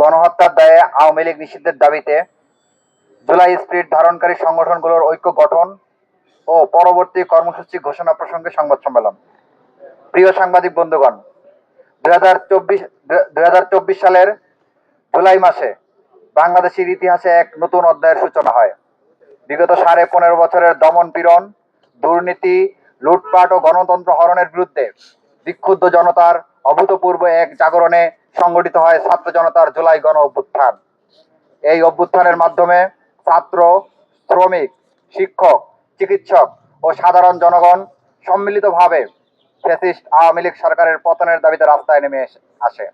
গণহত্যার দায়ে আওয়ামী লীগ নিষিদ্ধের দাবিতে জুলাই স্পিরিট ধারণকারী সংগঠনগুলোর ঐক্য গঠন ও পরবর্তী কর্মসূচি ঘোষণা প্রসঙ্গে সংবাদ সম্মেলন। প্রিয় সাংবাদিক বন্ধুগণ, দুই সালের জুলাই মাসে বাংলাদেশের ইতিহাসে এক নতুন অধ্যায়ের সূচনা হয়। বিগত সাড়ে পনেরো বছরের দমন পীড়ন, দুর্নীতি, লুটপাট ও গণতন্ত্র হরণের বিরুদ্ধে বিক্ষুব্ধ জনতার অভূতপূর্ব এক জাগরণে সংগঠিত হয় ছাত্র জনতার জুলাই গণ অভ্যুত্থান। এই অভ্যুত্থানের মাধ্যমে ছাত্র, শ্রমিক, শিক্ষক, চিকিৎসক ও সাধারণ জনগণ সম্মিলিতভাবে ফ্যাসিস্ট আওয়ামী লীগ সরকারের পতনের দাবিতে রাস্তায় নেমে আসে।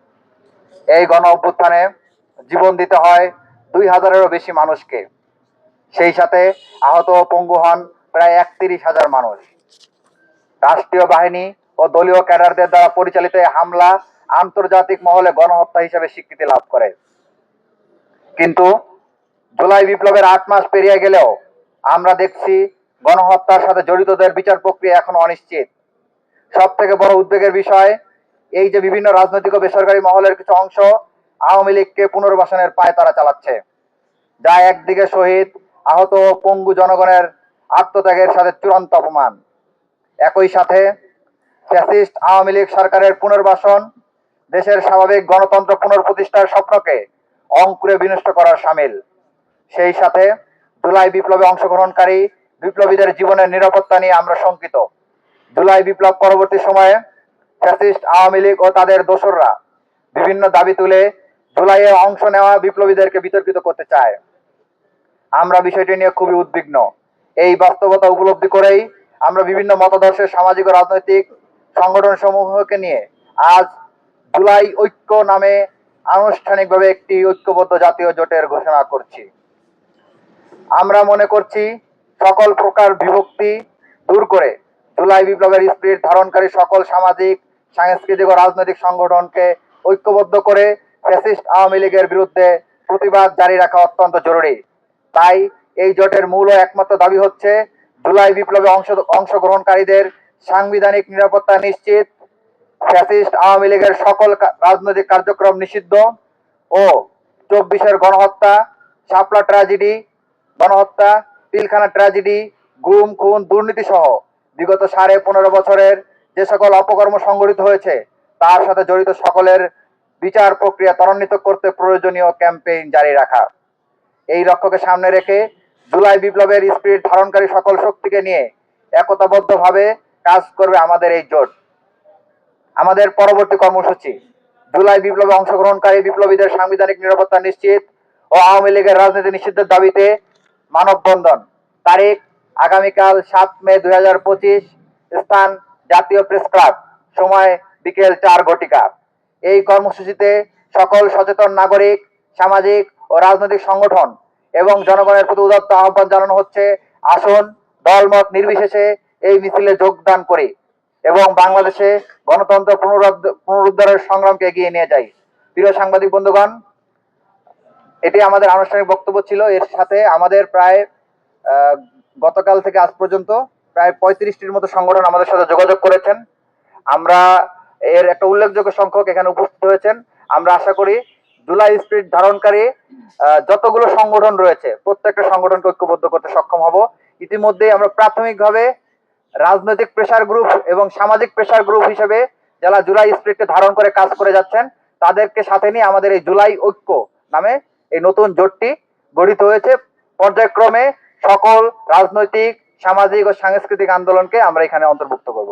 এই গণ অভ্যুত্থানে জীবন দিতে হয় দুই হাজারেরও বেশি মানুষকে। সেই সাথে আহত পঙ্গু হন প্রায় একত্রিশ হাজার মানুষ। রাষ্ট্রীয় বাহিনী ও দলীয় ক্যাডারদের দ্বারা পরিচালিত হামলা আন্তর্জাতিক মহলে গণহত্যা হিসেবে স্বীকৃতি লাভ করে। কিন্তু জুলাই বিপ্লবের আট মাস পেরিয়ে গেলেও আমরা দেখছি গণহত্যার সাথে জড়িতদের বিচার প্রক্রিয়া এখনও অনিশ্চিত। সব থেকে বড় উদ্বেগের বিষয় এই যে বিভিন্ন রাজনৈতিক ও বেসরকারি মহলের কিছু অংশ আওয়ামী লীগকে পুনর্বাসনের পায় তারা চালাচ্ছে, যা একদিকে শহীদ, আহত পঙ্গু জনগণের আত্মত্যাগের সাথে চূড়ান্ত অপমান। একই সাথে ফ্যাসিস্ট আওয়ামী লীগ সরকারের পুনর্বাসন, দেশের স্বাভাবিক গণতন্ত্র পুনঃপ্রতিষ্ঠার স্বপ্নকে অঙ্কুরে বিনষ্ট করার সামিল। সেই সাথে জুলাই বিপ্লবে অংশগ্রহণকারী বিপ্লবীদের জীবনের নিরাপত্তা নিয়ে আমরা শঙ্কিত। জুলাই বিপ্লব পরবর্তী সময়ে ফ্যাসিস্ট আওয়ামী লীগ ও তাদের দোসররা বিভিন্ন দাবি তুলে জুলাইয়ে অংশ নেওয়া বিপ্লবীদেরকে বিতর্কিত করতে চায়। আমরা বিষয়টি নিয়ে খুবই উদ্বিগ্ন। এই বাস্তবতা উপলব্ধি করেই আমরা বিভিন্ন মতাদর্শের সামাজিক ও রাজনৈতিক সংগঠন সমূহকে নিয়ে আজ জুলাই ঐক্য নামে আনুষ্ঠানিকভাবে একটি ঐক্যবদ্ধ জাতীয় জোটের ঘোষণা করছি। আমরা মনে করছি সকল প্রকার বিভক্তি দূর করে জুলাই বিপ্লবের স্পিরিট ধারণকারী সকল সামাজিক, সাংস্কৃতিক ও রাজনৈতিক সংগঠনকে ঐক্যবদ্ধ করে ফ্যাসিস্ট আওয়ামী লীগের বিরুদ্ধে প্রতিবাদ জারি রাখা অত্যন্ত জরুরি। তাই এই জোটের মূল ও একমাত্র দাবি হচ্ছে জুলাই বিপ্লবে অংশ, অংশগ্রহণকারীদের সাংবিধানিক নিরাপত্তা নিশ্চিত, ফ্যাসিস্ট আওয়ামী লীগের সকল রাজনৈতিক কার্যক্রম নিষিদ্ধ ও চব্বিশের গণহত্যা, শাপলা ট্র্যাজেডি, গণহত্যা, পিলখানা ট্র্যাজেডি, গুম, খুন দুর্নীতি সহ বিগত সাড়ে পনেরো বছরের যে সকল অপকর্ম সংগঠিত হয়েছে, তার সাথে জড়িত সকলের বিচার প্রক্রিয়া ত্বরান্বিত করতে প্রয়োজনীয় ক্যাম্পেইন জারি রাখা। এই লক্ষ্যকে সামনে রেখে জুলাই বিপ্লবের স্পিরিট ধারণকারী সকল শক্তিকে নিয়ে একতাবদ্ধভাবে কাজ করবে আমাদের এই জোট। আমাদের পরবর্তী কর্মসূচি। জুলাই বিপ্লবে অংশগ্রহণকারী বিপ্লবীদের সাংবিধানিক নিরাপত্তা নিশ্চিত ও আওয়ামী লীগের রাজনীতি নিষিদ্ধের দাবিতে মানববন্ধন। তারিখ, আগামীকাল সাত মে দুই হাজার পঁচিশ, স্থান, জাতীয় প্রেস ক্লাব। সময়, বিকেল চার ঘটিকা। এই কর্মসূচিতে সকল সচেতন নাগরিক, সামাজিক ও রাজনৈতিক সংগঠন এবং জনগণের প্রতি উদাত্ত আহ্বান জানানো হচ্ছে, আসুন, দলমত নির্বিশেষে এই মিছিলে যোগদান করি এবং বাংলাদেশে গণতন্ত্র পুনরুদ্ধারের সংগ্রামকে এগিয়ে নিয়ে যাই প্রিয় সাংবাদিক বন্ধুগণ, এটি আমাদের আনুষ্ঠানিক বক্তব্য ছিল। এর সাথে আমাদের প্রায় গতকাল থেকে আজ পর্যন্ত প্রায় পঁয়ত্রিশটির মতো সংগঠন আমাদের সাথে যোগাযোগ করেছেন। আমরা এর একটা উল্লেখযোগ্য সংখ্যক এখানে উপস্থিত হয়েছেন। আমরা আশা করি জুলাই স্পিরিট ধারণকারী যতগুলো সংগঠন রয়েছে, প্রত্যেকটা সংগঠনকে ঐক্যবদ্ধ করতে সক্ষম হব। ইতিমধ্যেই আমরা প্রাথমিকভাবে রাজনৈতিক প্রেশার গ্রুপ এবং সামাজিক প্রেশার গ্রুপ হিসেবে যারা জুলাই স্প্রিটকে ধারণ করে কাজ করে যাচ্ছেন, তাদেরকে সাথে নিয়ে আমাদের এই জুলাই ঐক্য নামে এই নতুন জোটটি গঠিত হয়েছে। পর্যায়ক্রমে সকল রাজনৈতিক, সামাজিক ও সাংস্কৃতিক আন্দোলনকে আমরা এখানে অন্তর্ভুক্ত করব।